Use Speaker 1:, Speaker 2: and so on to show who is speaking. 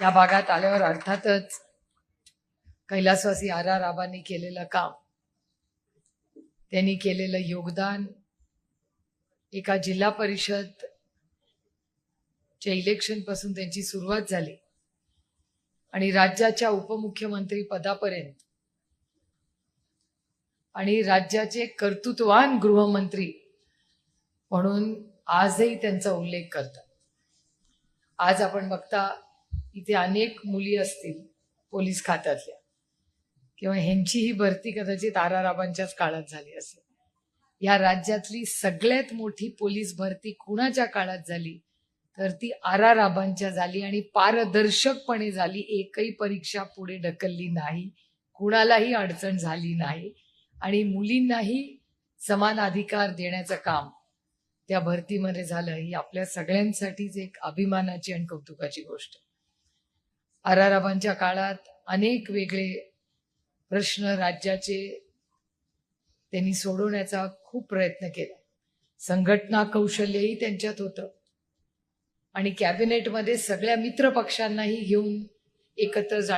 Speaker 1: या भागात आल्यावर अर्थातच कैलासवासी आर आर आबांनी केलेलं काम. त्यांनी केलेलं योगदान एका जिल्हा परिषद च्या इलेक्शनपासून त्यांची सुरुवात झाली. आणि राज्याच्या उपमुख्यमंत्री पदापर्यंत आणि राज्याचे कर्तृत्वान गृहमंत्री म्हणून आजही त्यांचा उल्लेख करतात. आज आपण बघता इथे अनेक मुली असतील पोलीस खात्यातल्या किंवा ह्यांची ही भरती कदाचित आराराबांच्याच काळात झाली असेल. या राज्यातली सगळ्यात मोठी पोलीस भरती कुणाच्या काळात झाली? तर ती आराराबांच्या झाली आणि पारदर्शकपणे झाली. एकही परीक्षा पुढे ढकलली नाही कुणालाही अडचण झाली नाही आणि मुलींनाही समान अधिकार देण्याचं काम त्या भरतीमध्ये झालं ही आपल्या सगळ्यांसाठीच एक अभिमानाची आणि कौतुकाची गोष्ट. आर काळात अनेक वेगळे प्रश्न राज्याचे त्यांनी सोडवण्याचा खूप प्रयत्न केला. संघटना कौशल्यही त्यांच्यात होतं. आणि कॅबिनेटमध्ये सगळ्या मित्र पक्षांनाही घेऊन एकत्र जा